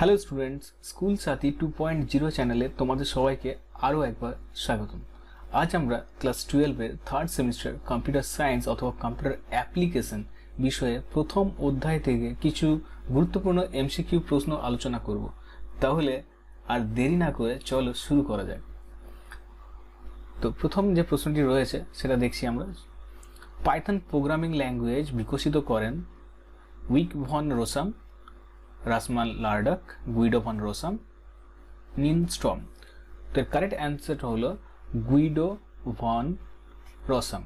Hello students school Sathi two point zero চ্যানেলে তোমাদের সবাইকে আরও একবার স্বাগতম। আজ আমরা ক্লাস টুয়েলভের থার্ড সেমিস্টার কম্পিউটার সায়েন্স অথবা কম্পিউটার অ্যাপ্লিকেশন বিষয়ে প্রথম অধ্যায় থেকে কিছু গুরুত্বপূর্ণ এমসিকিউ প্রশ্ন আলোচনা করব। তাহলে আর দেরি না করে চলো শুরু করা যাক। তো প্রথম যে প্রশ্নটি রয়েছে, সেটা দেখছি আমরা। পাইথন প্রোগ্রামিং ল্যাঙ্গুয়েজ বিকশিত করেন week van Rossum Rasmus Lerdorf Guido van Rossum নিনস্টম তো কারেক্ট অ্যান্সারটা হলো গুইডো ভন রসাম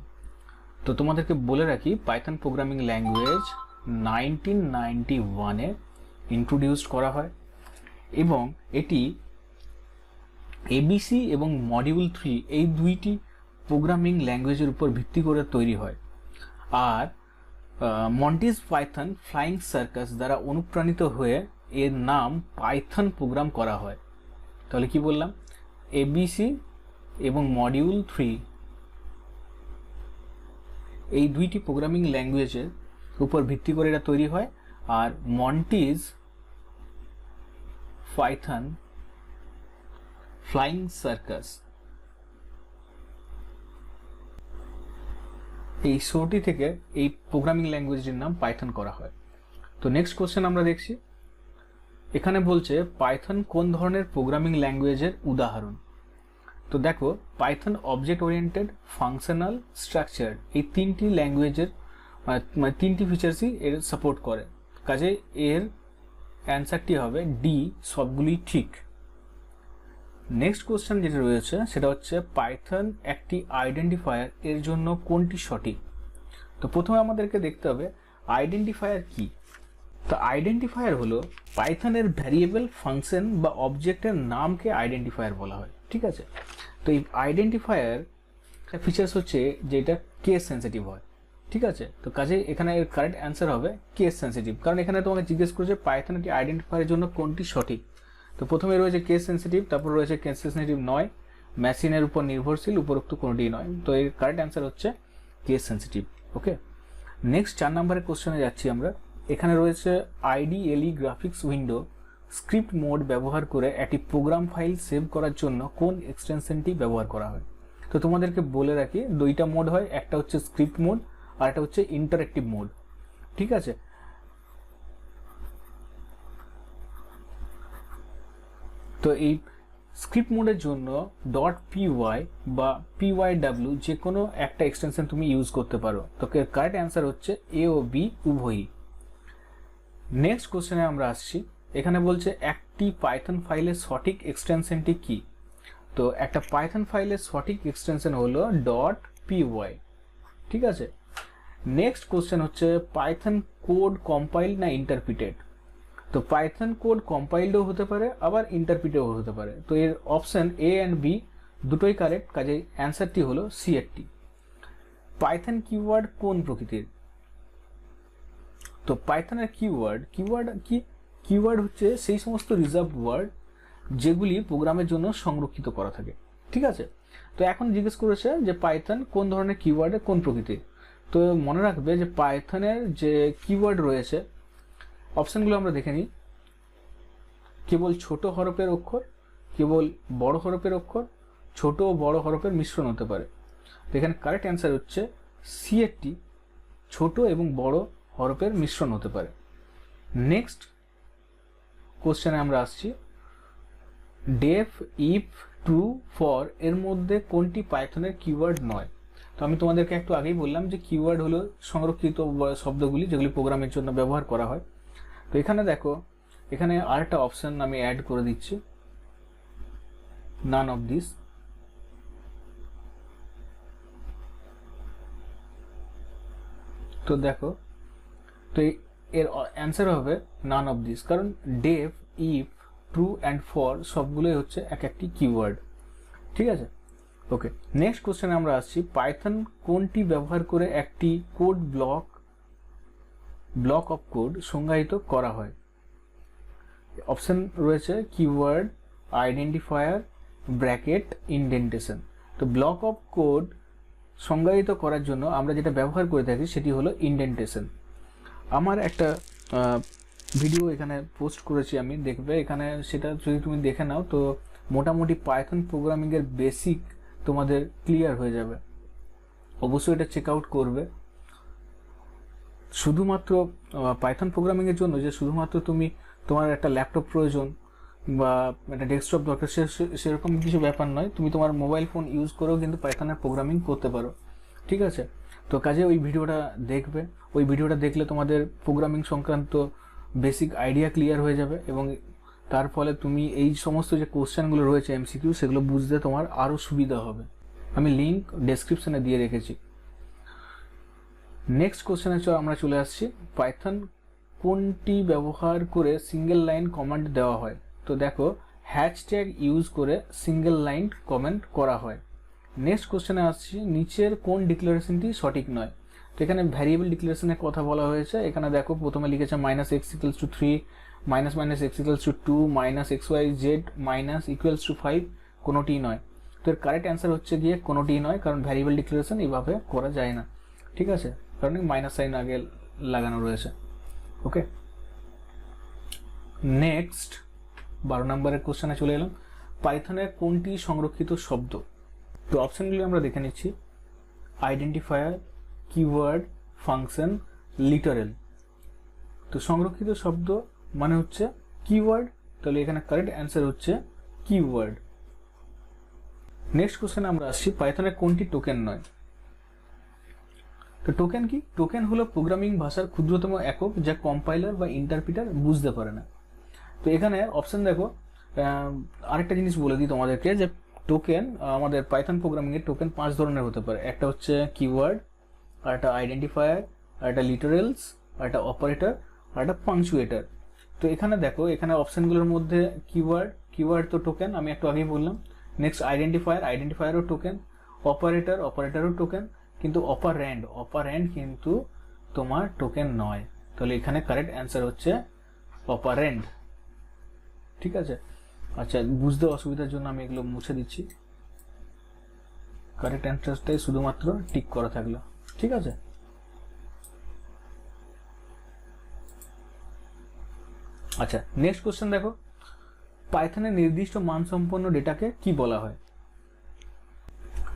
তো তোমাদেরকে বলে রাখি Python programming language nineteen ninety ওয়ানে ইন্ট্রোডিউসড করা হয় এবং এটি এবিসি এবং মডিউল থ্রি এই দুইটি প্রোগ্রামিং ল্যাঙ্গুয়েজের উপর ভিত্তি করে তৈরি হয়। আর মন্টিস পাইথন ফ্লাইং সার্কাস দ্বারা অনুপ্রাণিত হয়ে এর নাম পাইথন প্রোগ্রাম করা হয়। তাহলে কি বললাম? এবিসি এবং মডিউল থ্রি এই দুইটি প্রোগ্রামিং ল্যাঙ্গুয়েজের উপর ভিত্তি করে এটা তৈরি হয়। আর মন্টিজ পাইথন ফ্লাইং সার্কাস এই শোটি থেকে এই প্রোগ্রামিং ল্যাঙ্গুয়েজটির নাম পাইথন করা হয়। তো নেক্সট কোশ্চেন আমরা দেখছি। এখানে বলছে পাইথন কোন ধরনের প্রোগ্রামিং ল্যাঙ্গুয়েজের উদাহরণ? তো দেখো Python object oriented functional structure এই তিনটি ল্যাঙ্গুয়েজের মানে তিনটি ফিচার্সই এর সাপোর্ট করে। কাজে এর অ্যান্সারটি হবে ডি সবগুলি ঠিক। নেক্সট কোশ্চেন যেটা রয়েছে, সেটা হচ্ছে পাইথন একটি আইডেন্টিফায়ার এর জন্য কোনটি সঠিক? তো প্রথমে আমাদেরকে দেখতে হবে আইডেন্টিফায়ার কি? তো আইডেন্টিফায়ার হলো পাইথনের ভ্যারিয়েবল ফাংশন বা অবজেক্টের নামকে আইডেন্টিফায়ার বলা হয়, ঠিক আছে? তো এই আইডেন্টিফায়ার ফিচার্স হচ্ছে যে এটা কেস সেন্সিটিভ হয়, ঠিক আছে? তো কাজে এখানে এর কারেক্ট অ্যান্সার হবে কেস সেন্সিটিভ কারণ এখানে তোমাকে জিজ্ঞেস করেছে পাইথন একটি আইডেন্টিফায়ারের জন্য কোনটি সঠিক? তো প্রথমে রয়েছে কেস সেন্সিটিভ তারপর রয়েছে কেস সেন্সিটিভ নয়। মেশিনের উপর নির্ভরশীল, উপরোক্ত কোনোটি নয়। তো এর কারেক্ট অ্যান্সার হচ্ছে কেস সেন্সিটিভ ওকে নেক্সট চার নম্বরের কোশ্চেনে যাচ্ছি আমরা। এখানে রয়েছে ID IDLE graphics window script mode ব্যবহার করে একটি প্রোগ্রাম ফাইল সেভ করার জন্য কোন এক্সটেনশনটি ব্যবহার করা হয়? তো তোমাদেরকে বলে রাখি, দুইটা মোড হয়, একটা হচ্ছে স্ক্রিপ্ট মোড আর একটা হচ্ছে ইন্টারেক্টিভ মোড ঠিক আছে? তো এই স্ক্রিপ্ট মোডের জন্য ডট পিওয়াই বা পিওয়াইডাব্লিউ যে কোনো একটা এক্সটেনশন তুমি ইউজ করতে পারো। তো কারেক্ট অ্যান্সার হচ্ছে এ ও বি উভয়ই। নেক্সট কোশ্চেনে আমরা আসছি। এখানে বলছে একটি পাইথন ফাইলের সঠিক এক্সটেনশনটি কি? তো একটা পাইথন ফাইলের সঠিক এক্সটেনশন হলো ডট পিওয়াই ঠিক আছে? নেক্সট কোশ্চেন হচ্ছে পাইথন কোড কম্পাইল না ইন্টারপ্রিটেড তো পাইথন কোড কম্পাইলডও হতে পারে, আবার ইন্টারপ্রিটেও হতে পারে। তো এর অপশান এ অ্যান্ড বি দুটোই কারেক্ট কাজে অ্যান্সারটি হলো সি এরটি পাইথন কিওয়ার্ড কোন প্রকৃতির? তো পাইথনের কিওয়ার্ড কিওয়ার্ড কি? কিওয়ার্ড হচ্ছে সেই সমস্ত রিজার্ভ ওয়ার্ড যেগুলি প্রোগ্রামের জন্য সংরক্ষিত করা থাকে। ঠিক আছে? তো এখন জিজ্ঞেস করেছে যে পাইথন কোন ধরনের কিওয়ার্ডে কোন প্রকৃতির? তো মনে রাখবে যে পাইথনের যে কিওয়ার্ড রয়েছে অপশানগুলো আমরা দেখে নিই। কেবল ছোট হরফের অক্ষর, কেবল বড় হরফের অক্ষর, ছোট ও বড় হরফের মিশ্রণ হতে পারে। এখানে কারেক্ট অ্যান্সার হচ্ছে সি একটি ছোট এবং বড় হরফের মিশ্রণ হতে পারে। নেক্সট কোশ্চেনে আমরা আসছি। ডেফ ইফ ট্রু ফর এর মধ্যে কোনটি পাইথনের কিওয়ার্ড নয়? তো আমি তোমাদেরকে একটু আগেই বললাম যে কিওয়ার্ড হলো সংরক্ষিত শব্দগুলি যেগুলি প্রোগ্রামের জন্য ব্যবহার করা হয়। তো এখানে দেখো, এখানে আরেকটা অপশান আমি অ্যাড করে দিচ্ছি। নান অফ দিস তো দেখো, তো এর অ্যান্সার হবে নান অফ দিস কারণ def if true and for সবগুলোই হচ্ছে এক একটি কিওয়ার্ড ঠিক আছে? ওকে নেক্সট কোশ্চেনে আমরা আসছি পাইথন কোনটি ব্যবহার করে একটি code block block of code সংজ্ঞায়িত করা হয়। অপশন রয়েছে কিওয়ার্ড আইডেন্টিফায়ার ব্র্যাকেট ইন্ডেন্টেশন তো ব্লক অফ কোড সংজ্ঞায়িত করার জন্য আমরা যেটা ব্যবহার করে থাকি সেটি হলো ইন্ডেন্টেশন আমার একটা ভিডিও এখানে পোস্ট করেছি আমি, দেখবে এখানে সেটা যদি তুমি দেখে নাও, তো মোটামুটি পাইথন প্রোগ্রামিংয়ের বেসিক তোমাদের ক্লিয়ার হয়ে যাবে। অবশ্যই এটা চেক আউট করবে। শুধুমাত্র পাইথন প্রোগ্রামিংয়ের জন্য যে শুধুমাত্র তুমি তোমার একটা ল্যাপটপ প্রয়োজন বা একটা ডেস্কটপ দরকার সেরকম কিছু ব্যাপার নয়। তুমি তোমার মোবাইল ফোন ইউজ করেও কিন্তু পাইথনের প্রোগ্রামিং করতে পারো। ঠিক আছে? তো কাজে ওই ভিডিওটা দেখবে। ওই ভিডিওটা দেখলে তোমাদের প্রোগ্রামিং সংক্রান্ত বেসিক আইডিয়া ক্লিয়ার হয়ে যাবে এবং তার ফলে তুমি এই সমস্ত যে কোশ্চেনগুলো রয়েছে এমসিকিউ সেগুলো বুঝতে তোমার আরও সুবিধা হবে। আমি লিঙ্ক ডেসক্রিপশনে দিয়ে রেখেছি। নেক্সট কোশ্চেনে আমরা চলে আসছি। পাইথন কোনটি ব্যবহার করে সিঙ্গেল লাইন কমান্ড দেওয়া হয়? তো দেখো হ্যাশট্যাগ ইউজ করে সিঙ্গেল লাইন কমেন্ট করা হয়। নেক্সট কোশ্চেনে আসছি, নিচের কোন ডিক্লারেশনটি সঠিক নয়? তো এখানে ভ্যারিয়েবল ডিক্লারেশনের কথা বলা হয়েছে। এখানে দেখো, প্রথমে লিখেছে minus x equals to three minus minus x equals to two minus x y z minus equals to five কোনোটিই নয়। তো এর কারেক্ট অ্যান্সার হচ্ছে গিয়ে কোনোটিই নয়, কারণ ভ্যারিয়েবল ডিক্লারেশন এইভাবে করা যায় না। ঠিক আছে? কারণ মাইনাস সাইন আগে লাগানো রয়েছে। ওকে নেক্সট বারো নম্বরের কোশ্চেনে চলে এলাম। পাইথনের কোনটি সংরক্ষিত শব্দ? তো অপশানগুলি আমরা দেখে নিচ্ছি। আইডেন্টিফায়ার কিওয়ার্ড ফাংশন লিটারেল তো সংরক্ষিত শব্দ মানে হচ্ছে কিওয়ার্ড তাহলে এখানে কারেক্ট অ্যান্সার হচ্ছে কিওয়ার্ড নেক্সট কোশ্চেনে আমরা আসছি পাইথনের কোনটি টোকেন নয়? তো টোকেন কি? টোকেন হলো প্রোগ্রামিং ভাষার ক্ষুদ্রতম একক যা কম্পাইলার বা ইন্টারপ্রিটার বুঝতে পারে না। তো এখানে অপশন দেখো আরেকটা জিনিস বলে দিই তোমাদেরকে যে টোকেন আমাদের পাইথন প্রোগ্রামিং এর টোকেন পাঁচ ধরনের হতে পারে। একটা হচ্ছে কিওয়ার্ড আর একটা আইডেন্টিফায়ার আর একটা লিটারেলস আর একটা অপারেটর আর একটা পাংচুয়েটার তো এখানে দেখো, এখানে অপশনগুলোর মধ্যে কিওয়ার্ড কিওয়ার্ড তো টোকেন আমি একটু আগেই বললাম। নেক্সট আইডেন্টিফায়ার আইডেন্টিফায়ারও টোকেন অপারেটর অপারেটারও টোকেন কিন্তু অপার র্যান্ড অপারেন্ড অপারেন্ড কিন্তু তোমার টোকেন নয়। তাহলে এখানে কারেক্ট অ্যান্সার হচ্ছে অপারেন্ড ঠিক আছে? আচ্ছা বুঝতে অসুবিধার জন্য আমি এগুলো মুছে দিচ্ছি। কারেক্ট অ্যান্সারটাই শুধুমাত্র টিক করা থাকল। ঠিক আছে? আচ্ছা নেক্সট কোশ্চেন দেখো। পাইথনের নির্দিষ্ট মানসম্পন্ন ডেটাকে কি বলা হয়?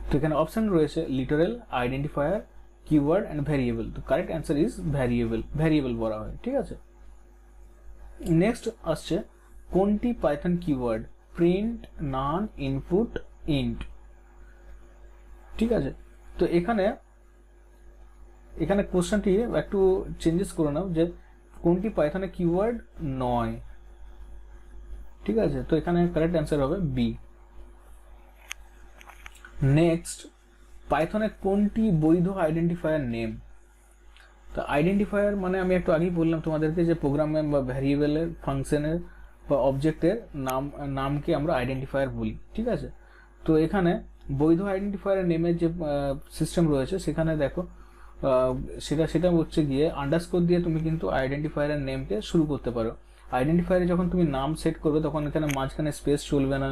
তো এখানে অপশন রয়েছে literal identifier keyword and variable তো correct answer is variable variable বলা হয়, ঠিক আছে? নেক্সট আসছে কোনটি Python keyword print none input int ঠিক আছে? তো এখানে এখানে কোশ্চেনটি একটু চেঞ্জেস করে নাও যে কোনটি পাইথনে কিওয়ার্ড নয়। ঠিক আছে? তো এখানে কারেক্ট অ্যান্সার হবে বি নেক্সট পাইথনে কোনটি বৈধ আইডেন্টিফায়ার নেম তো আইডেন্টিফায়ার মানে আমি একটু আগেই বললাম তোমাদেরকে যে প্রোগ্রামে বা ভ্যারিয়েবলের ফাংশনের বা অবজেক্টের নাম, নামকে আমরা আইডেন্টিফায়ার বলি, ঠিক আছে? তো এখানে বৈধ আইডেন্টিফায়ার নেমের যে সিস্টেম রয়েছে, সেখানে দেখো সেটা সেটা হচ্ছে গিয়ে আন্ডারস্কোর দিয়ে তুমি কিন্তু আইডেন্টিফায়ারের নেমকে শুরু করতে পারো। আইডেন্টিফায়ারে যখন তুমি নাম সেট করবে, তখন এখানে মাঝখানে স্পেস চলবে না,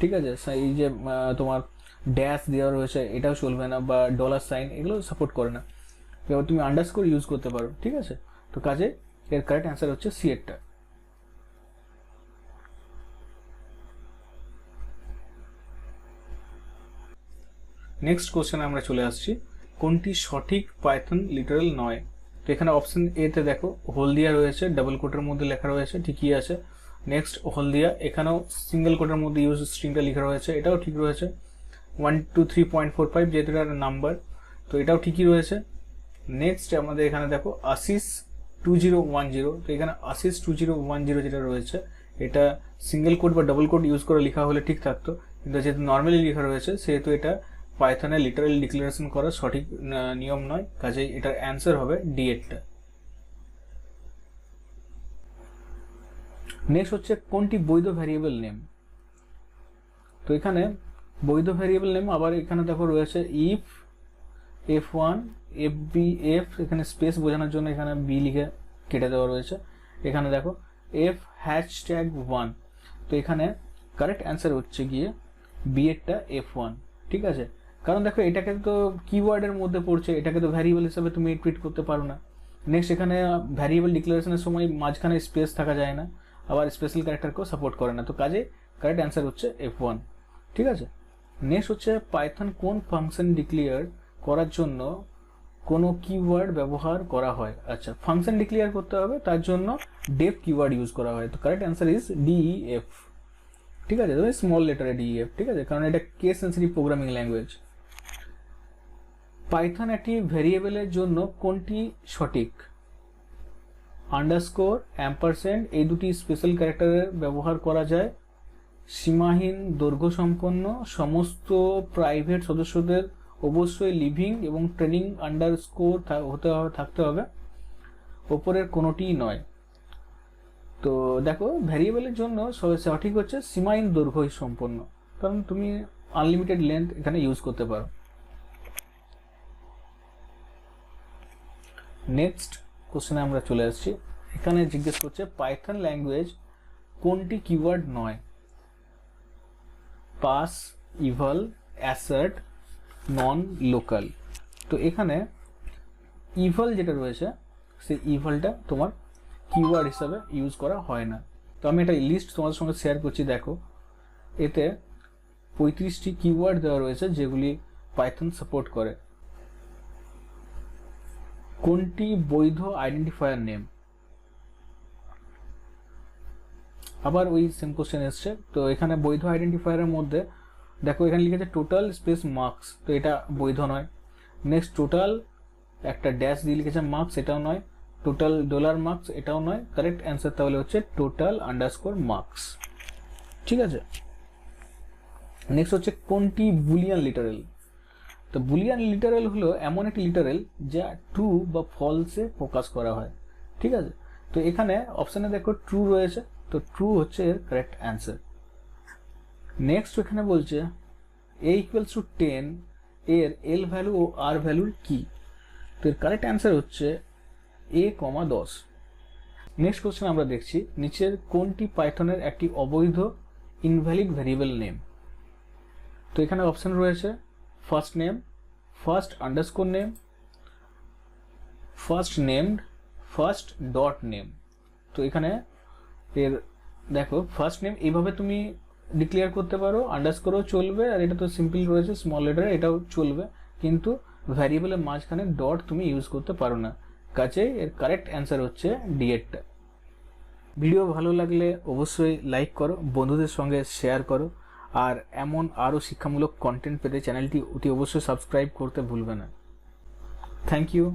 ঠিক আছে? এই যে তোমার ড্যাশ দেওয়া রয়েছে, এটাও চলবে না বা ডলার সাইন এগুলো সাপোর্ট করে না। এবার তুমি আন্ডারস্কোর ইউজ করতে পারো, ঠিক আছে? তো কাজে এর কারেক্ট অ্যান্সার হচ্ছে সি এরটা নেক্সট কোশ্চেনে আমরা চলে আসছি, কোনটি সঠিক পাইথন লিটারাল নয়? তো এখানে অপশন এতে দেখো, হলদিয়া রয়েছে ডাবল কোটের মধ্যে লেখা রয়েছে, ঠিকই আছে। নেক্সট হলদিয়া, এখানেও সিঙ্গেল কোটের মধ্যে ইউজ স্ট্রিংটা লেখা রয়েছে, এটাও ঠিক রয়েছে। One two three point four five যেহেতু এটা নাম্বার তো এটাও ঠিকই রয়েছে। নেক্সট আমাদের এখানে দেখো Ashis two zero one zero তো এখানে Ashis two zero one zero যেটা রয়েছে, এটা সিঙ্গেল কোড বা ডবল কোড ইউজ করে লেখা হলে ঠিক থাকতো। কিন্তু যেহেতু নর্মালি লেখা রয়েছে, সেহেতু এটা পাইথনে লিটারাল ডিক্লারেশন করা সঠিক নিয়ম নয়, কাজেই এটার অ্যান্সার হবে ডি এরটা নেক্সট হচ্ছে কোনটি বৈধ ভ্যারিয়েবল নেম তো এখানে বৈধ ভ্যারিয়েবল নেম, আবার এখানে দেখো রয়েছে if F one F B F এখানে স্পেস বোঝানোর জন্য এখানে বি লিখে কেটে দেওয়া রয়েছে। এখানে দেখো এফ হ্যাশট্যাগ ওয়ান তো এখানে কারেক্ট অ্যান্সার হচ্ছে গিয়ে বি এরটা এফ ওয়ান ঠিক আছে? কারণ দেখো এটাকে তো কিওয়ার্ডের মধ্যে পড়ছে, এটাকে তো ভ্যারিয়েবল হিসাবে তুমি ট্রিট করতে পারো না। নেক্সট এখানে ভ্যারিয়েবল ডিক্লারেশনের সময় মাঝখানে স্পেস থাকা যায় না, আবার স্পেশাল ক্যারেক্টারকেও সাপোর্ট করে না, তো কাজে কারেক্ট অ্যান্সার হচ্ছে এফ ওয়ান ঠিক আছে? নেক্সট হচ্ছে পাইথন কোন ফাংশন ডিক্লিয়ার করার জন্য কোনো কিওয়ার্ড ব্যবহার করা হয়? আচ্ছা ফাংশন ডিক্লিয়ার করতে হবে, তার জন্য ডেফ কিওয়ার্ড ইউজ করা হয়। তো কারেক্ট অ্যান্সার ইজ ডিইএফ ঠিক আছে তবে স্মল লেটারে ডিইএফ ঠিক আছে? কারণ এটা case sensitive programming language Python একটি ভেরিয়েবলের জন্য কোনটি সঠিক? আন্ডারস্কোর অ্যাম্পারসেন্ট এই দুটি স্পেশাল ক্যারেক্টারের ব্যবহার করা যায়। সীমাহীন দৈর্ঘ্য সম্পন্ন সমস্ত প্রাইভেট সদস্যদের অবশ্যই লিভিং এবং ট্রেনিং আন্ডার স্কোর হতে হবে, থাকতে হবে। ওপরের কোনোটিই নয়। তো দেখো ভ্যারিয়েবলের জন্য সঠিক হচ্ছে সীমাহীন দৈর্ঘ্য সম্পন্ন কারণ তুমি আনলিমিটেড লেন্থ এখানে ইউজ করতে পারো। নেক্সট কোশ্চেনে আমরা চলে আসছি। এখানে জিজ্ঞেস করছে পাইথন ল্যাঙ্গুয়েজ কোনটি কিওয়ার্ড নয়? Pass eval assert nonlocal তো এখানে ইভাল যেটা রয়েছে, সেই ইভালটা তোমার কিওয়ার্ড হিসাবে ইউজ করা হয় না। তো আমি একটা লিস্ট তোমাদের সঙ্গে শেয়ার করছি, দেখো। এতে পঁয়ত্রিশটি কিওয়ার্ড দেওয়া রয়েছে, যেগুলি পাইথন সাপোর্ট করে। কোনটি বৈধ আইডেন্টিফায়ার নেম আবার ওই সেম কোশ্চেন এসছে। তো এখানে বৈধ আইডেন্টিফায়ারের মধ্যে, দেখো এখানে লিখেছে টোটাল স্পেস মার্কস তো এটা বৈধ নয়। নেক্সট টোটাল একটা ড্যাশ দিয়ে লিখেছে মার্কস এটাও নয়। টোটাল ডলার মার্কস এটাও নয়। কারেক্ট অ্যান্সার তাহলে হচ্ছে টোটাল আন্ডারস্কোর মার্কস ঠিক আছে? নেক্সট হচ্ছে কোনটি বুলিয়ান লিটারেল তো বুলিয়ান লিটারেল হলো এমন একটি লিটারেল যা ট্রু বা ফলসে ফোকাস করা হয়। ঠিক আছে? তো এখানে অপশানে দেখো ট্রু রয়েছে। তো ট্রু হচ্ছে এর কারেক্ট অ্যান্সার নেক্সট এখানে বলছে এ ইকুয়ালস টু টেন এর এল ভ্যালু ও আর ভ্যালুর কি? তো এর কারেক্ট অ্যান্সার হচ্ছে এ কমা দশ। নেক্সট কোশ্চেন আমরা দেখছি, নিচের কোনটি পাইথনের একটি অবৈধ ইনভ্যালিড ভ্যারিয়েবল নেম তো এখানে অপশন রয়েছে first name first underscore name first named first dot name তো এখানে এর, দেখো ফার্স্ট নেম এইভাবে তুমি ডিক্লেয়ার করতে পারো আন্ডারস্কোরও চলবে, আর এটা তো সিম্পল রয়েছে স্মল লেটার এটাও চলবে, কিন্তু ভ্যারিয়েবলের মাঝখানে ডট তুমি ইউজ করতে পারো না। কাজেই এর কারেক্ট অ্যান্সার হচ্ছে ডিএডটা ভিডিও ভালো লাগলে অবশ্যই লাইক করো, বন্ধুদের সঙ্গে শেয়ার করো, আর এমন আরও শিক্ষামূলক কন্টেন্ট পেতে চ্যানেলটি অতি অবশ্যই সাবস্ক্রাইব করতে ভুলবে না। Thank you